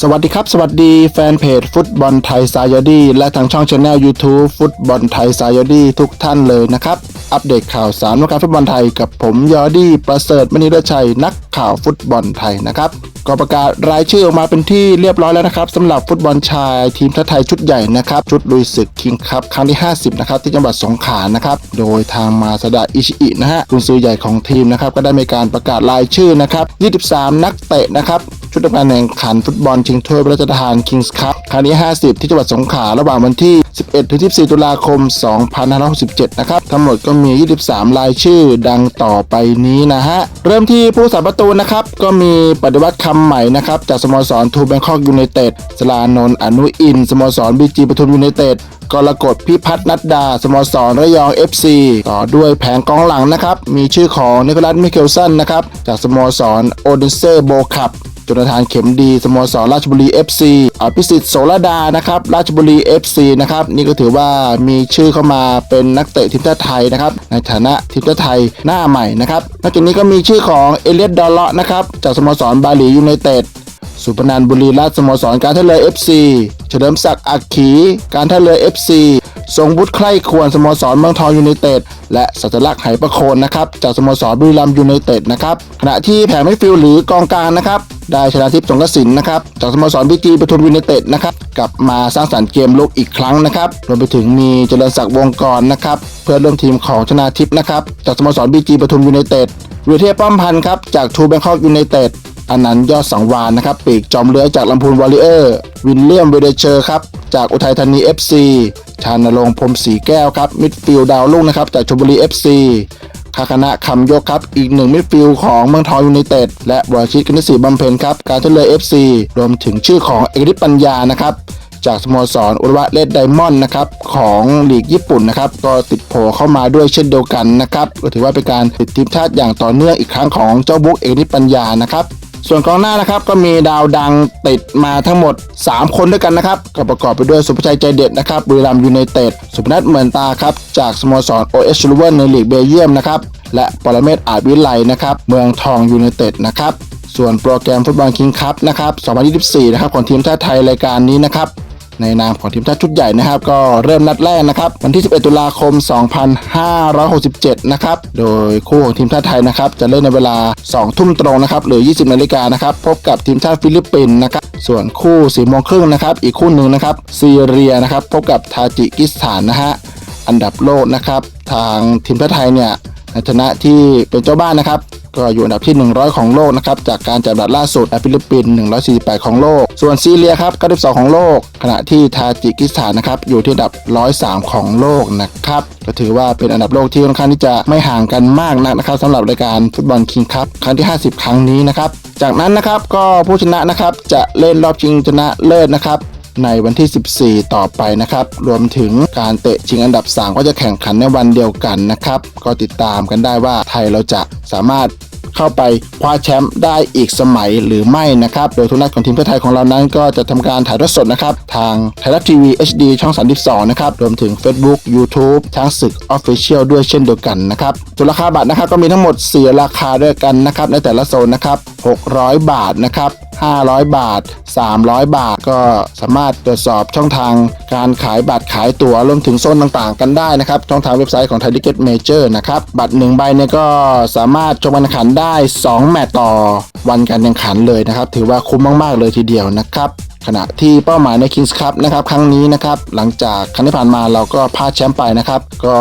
สวัสดีครับ สวัสดีแฟนเพจฟุตบอลไทยซายอดี้และทางช่องช anel YouTube ฟุตบอลไทยซายอดี้ทุกท่านเลยนะครับ อัปเดตข่าวสารวงการฟุตบอลไทยกับผมยอดี้ประเสริฐมณีเลชัยนักข่าวฟุตบอลไทยนะครับก็ประกาศรายชื่อออกมาเป็นที่เรียบร้อยแล้วนะครับสำหรับฟุตบอลชายทีมชาติไทยชุดใหญ่นะครับ ชุดลุยศึกคิงคัพครั้งที่ 50 นะครับ ที่จังหวัดสงขลานะครับ โดยทางมาสดาอิชิอินะฮะกุนซือใหญ่ของทีมนะครับ ก็ได้มีการประกาศรายชื่อนะครับ 23 นักเตะนะครับ ชุดทำการแข่งขันฟุตบอลชิงถ้วยพระราชทานคิงส์คัพครั้งที่ 50 ที่จังหวัดสงขลาระหว่างวันที่ 11ถึง14 ตุลาคม 2567 นะครับ ทั้งหมดก็มี 23 รายชื่อดังต่อไปนี้นะฮะ เริ่มที่ผู้สาประตูนะครับ ก็มีปฏิวัติคำใหม่นะครับ จากสโมสรทูแบงคอกยูไนเต็ดสลานนท์อนุอิน สโมสรบีจีปทุมยูไนเต็ดกรกฎพิพัฒน์นัดดา สโมสรระยอง FC ต่อด้วยแผงกองหลังนะครับ มีชื่อของนิโคลัสมิเคลสันนะครับ จากสโมสรโอเดนเซ่โบคับ จนทานเข็มดีสโมสรราชบุรี FC อภิสิทธิ์โสรดานะครับราชบุรี FC นะครับนี่ก็ถือว่ามีชื่อเข้ามาเป็นนักเตะทีมชาติไทยนะครับในฐานะทีมชาติไทยหน้าใหม่นะครับนอกจากนี้ก็มีชื่อของเอเลียดดอลเลาะนะครับจากสโมสรบาหลียูไนเต็ดสุพนันบุรีรัตน์สโมสรการท่าเรือ FC เฉลิมศักดิ์อักขี การท่าเรือ FC ทรงบุตรใคร่ควรสโมสรเมืองทองยูไนเต็ดและสัจลักษณ์ไหประโคนนะครับจากสโมสรบุรีรัมย์ยูไนเต็ดนะครับขณะที่แผงไม่ฟิลหรือกองกลางนะครับ ได้ชนะทิพย์สงกสินนะครับจากสโมสรบีจีปทุมยูไนเต็ดนะครับกลับมาสร้างสรรค์เกมลุกอีกครั้งนะครับรวมไปถึงมีเจริญศักดิ์วงกรนะครับเพื่อนร่วมทีมของชนาทิพย์นะครับจากสโมสรบีจีปทุมยูไนเต็ดวิเทพป้อมพันธ์ครับจากทูแบงคอกยูไนเต็ดอน,นันต์ยอดสังวานนะครับปีกจอมเลื้อยจากลำพูนวอลเลเยอร์ วินเลียมเวเดเชอร์ครับจากอุทัยธานี FC ชานรงค์พรมศรีแก้วครับมิดฟิลด์ดาวรุ่งนะครับจากชลบุรี FC คาคณะคำยกครับ อีกหนึ่งมิดฟิลด์ของเมืองทองยูไนเต็ดและวรชิตกนิษฐีบำเพ็ญครับ การท่าเรือ FC รวมถึงชื่อของเอกฤทธิ์ปัญญานะครับจากสโมสรอุรวะเลดไดมอนด์นะครับของลีกญี่ปุ่นนะครับก็ติดโผเข้ามาด้วยเช่นเดียวกันนะครับก็ถือว่าเป็นการติดทีมชาติอย่างต่อเนื่องอีกครั้งของเจ้าบุ๊กเอกนิปัญญานะครับ ส่วนกองหน้านะครับก็มีดาวดังติดมาทั้งหมด 3 คนด้วยกันนะครับก็ประกอบไปด้วยสุภชัยใจเด็ดนะครับบุรีรัมยูไนเต็ดสุพนัทเหมือนตาครับจากสโมสรโอเอสลูเวนในลีกเบลเยียมนะครับและปรเมศอาจวิไลนะครับเมืองทองยูไนเต็ดนะครับส่วนโปรแกรมฟุตบอลคิงคัพนะครับ 2024 นะครับของทีมชาติไทยรายการนี้นะครับ ในนามของทีมชาติชุดใหญ่นะครับ ก็เริ่มนัดแรกนะครับ วันที่ 11 ตุลาคม 2567 นะครับ โดยคู่ของทีมชาติไทยนะครับ จะเล่นในเวลา 2 ทุ่มตรงนะครับ หรือ 20 นาฬิกานะครับ พบกับทีมชาติฟิลิปปินส์นะครับ ส่วนคู่4โมงครึ่งนะครับ อีกคู่หนึ่งนะครับซีเรียนะครับ พบกับทาจิกิสถานนะฮะ อันดับโลกนะครับ ทางทีมชาติไทยเนี่ยในฐานะที่เป็นเจ้าบ้านนะครับ ก็อยู่อันดับที่ 100 ของโลกนะครับจากการจัดอันดับล่าสุดฟิลิปปินส์148 ของโลก ส่วนซีเรียครับ92 ของโลก ขณะที่ทาจิกิสถานนะครับอยู่ที่อันดับ 103 ของโลกนะครับก็ถือว่าเป็นอันดับโลกที่ค่อนข้างที่จะไม่ห่างกันมากนักนะครับสำหรับรายการฟุตบอลคิงคัพครั้งที่ 50 ครั้งนี้นะครับจากนั้นนะครับก็ผู้ชนะนะครับจะเล่นรอบชิงชนะเลิศนะครับ ในวันที่ 14 ต่อไปนะครับ รวมถึงการเตะชิงอันดับ 3 ก็จะแข่งขันในวันเดียวกันนะครับ ก็ติดตามกันได้ว่าไทยเราจะสามารถเข้าไปคว้าแชมป์ได้อีกสมัยหรือไม่นะครับ โดยทุกนัดของทีมเพื่อไทยของเรานั้นก็จะทำการถ่ายทอดสดนะครับ ทางไทยรัฐทีวี HD ช่อง 32 นะครับ รวมถึง Facebook YouTube ช้างศึก Official ด้วยเช่นเดียวกันนะครับส่วนราคาบัตรนะครับก็มีทั้งหมด 4 ราคาด้วยกันนะครับ ในแต่ละโซนนะครับ 600 บาทนะครับ 500 บาท 300 บาทก็สามารถตรวจสอบช่องทางการขายบัตรขายตั๋วรวมถึงโซนต่างๆ กันได้นะครับ ช่องทางเว็บไซต์ของ Thai Ticket Major นะครับ บัตร1ใบเนี่ยก็สามารถชมการแข่งขันได้ 2 แมตช์ต่อวันการแข่งขันเลยนะครับ ถือว่าคุ้มมากๆเลยทีเดียวนะครับขณะที่เป้าหมายใน Kings Cup นะครับครั้งนี้นะครับหลังจากครั้งที่ผ่านมาเราก็พลาดแชมป์ไปนะครับก็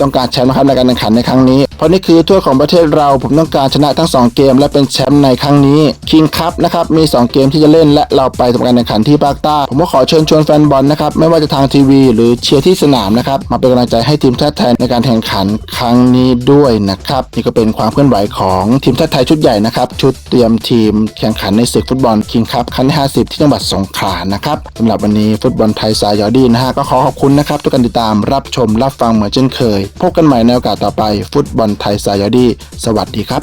ต้องการแชมป์นะครับในการแข่งขันในครั้งนี้ เพราะนี่คือถ้วยของประเทศเราผมต้องการชนะทั้ง 2 เกม และเป็นแชมป์ในครั้งนี้ King Cup นะครับมี 2 เกมที่จะเล่นและเราไปทำการแข่งขันที่ภาคใต้ผมก็ขอเชิญชวนแฟนบอลนะครับไม่ว่าจะทางทีวี หรือเชียร์ที่สนามนะครับมาเป็นกำลังใจให้ทีมชาติไทยในการแข่งขันครั้งนี้ด้วยนะครับนี่ก็เป็นความเคลื่อนไหวของทีมชาติไทยชุดใหญ่นะครับชุดเตรียมทีมแข่งขันในศึกฟุตบอล King Cup ครั้งที่50 ที่จังหวัดสงขลานะครับสำหรับวันนี้ฟุตบอลไทยสายยอดีนะฮะก็ขอขอบคุณนะครับทุกการติดตามรับชมรับฟังเหมือนเช่นเคย พบกันใหม่ในโอกาสต่อไปฟุตบอลไทยสายดี สวัสดีครับ